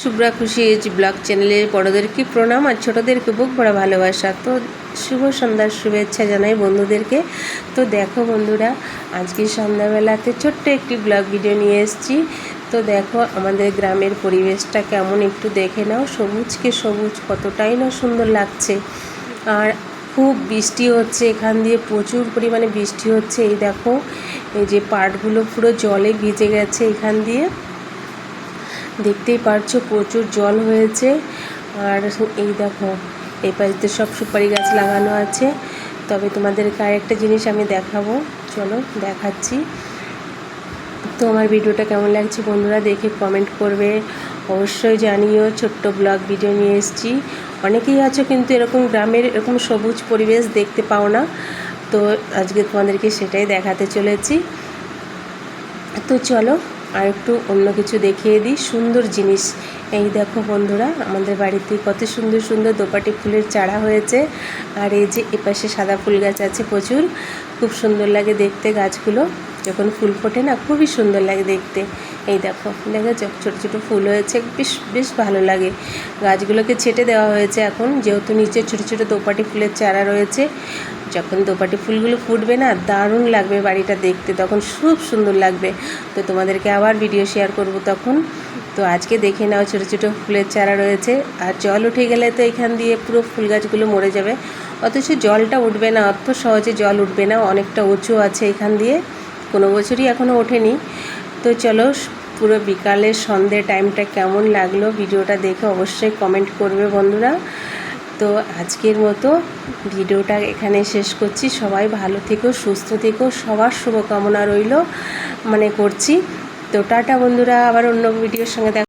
শুভ্রা খুশি age blog চ্যানেলের বড়োদেরকে প্রণাম আর ছোটোদেরকে বুক ভরা ভালোবাসা। তো শুভ সন্ধ্যার শুভেচ্ছা জানাই বন্ধুদেরকে। তো দেখো বন্ধুরা, আজকে সন্ধ্যাবেলাতে ছোট্ট একটি ব্লগ ভিডিও নিয়ে এসেছি। তো দেখো আমাদের গ্রামের পরিবেশটা কেমন একটু দেখে নাও। সবুজকে সবুজ, কতটাই না সুন্দর লাগছে। আর খুব বৃষ্টি হচ্ছে, এখান দিয়ে প্রচুর পরিমাণে বৃষ্টি হচ্ছে। এই দেখো, এই যে পাটগুলো পুরো জলে ভিজে গেছে এখান দিয়ে। দেখতেই পারছ, প্রচুর জল হয়েছে। আর এই দেখো, এই পাশে সব সুপারি গাছ লাগানো আছে। তবে তোমাদেরকে আরেকটা জিনিস আমি দেখাবো। চলো, দেখাচ্ছি। তো আমার ভিডিওটা কেমন লাগছে বন্ধুরা, দেখে কমেন্ট করবে। অবশ্যই জানিও, ছোট্ট ব্লগ ভিডিও নিয়ে এসেছি। অনেকেই আছো কিন্তু এরকম গ্রামের এরকম সবুজ পরিবেশ দেখতে পাও না। তো আজকে তোমাদেরকে সেটাই দেখাতে চলেছি। তো চলো আর একটু অন্য কিছু দেখিয়ে দিই। সুন্দর জিনিস। এই দেখো বন্ধুরা, আমাদের বাড়িতে কত সুন্দর সুন্দর দোপাটি ফুলের চারা হয়েছে। আর এই যে এপাশে সাদা ফুল গাছ আছে প্রচুর। খুব সুন্দর লাগে দেখতে গাছগুলো। যখন ফুল ফোটে না, খুবই সুন্দর লাগে দেখতে। এই দেখো, দেখেছ? ছোটো ছোটো ফুল হয়েছে, বেশ বেশ ভালো লাগে। গাছগুলোকে ছেটে দেওয়া হয়েছে এখন, যেহেতু নিচে ছোটো ছোটো দোপাটি ফুলের চারা রয়েছে। যখন দোপাটি ফুলগুলো ফুটবে না, দারুণ লাগবে বাড়িটা দেখতে, তখন খুব সুন্দর লাগবে। তো তোমাদেরকে আবার ভিডিও শেয়ার করব তখন। তো আজকে দেখে নাও, ছোটো ছোটো ফুলের চারা রয়েছে। আর জল উঠে গেলে তো এখান দিয়ে পুরো ফুল গাছগুলো মরে যাবে। অথচ জলটা উঠবে না, অত সহজে জল উঠবে না, অনেকটা উঁচু আছে এখান দিয়ে। কোনো বছরই এখনও ওঠেনি। তো চলো, পুরো বিকালের সন্ধে টাইমটা কেমন লাগল ভিডিওটা দেখে অবশ্যই কমেন্ট করবে বন্ধুরা। তো আজকের মতো ভিডিওটা এখানে শেষ করছি। সবাই ভালো থেকো, সুস্থ থেকো, সবার শুভকামনা রইল মানে করছি। তো টাটা বন্ধুরা, আবার অন্য ভিডিওর সঙ্গে দেখা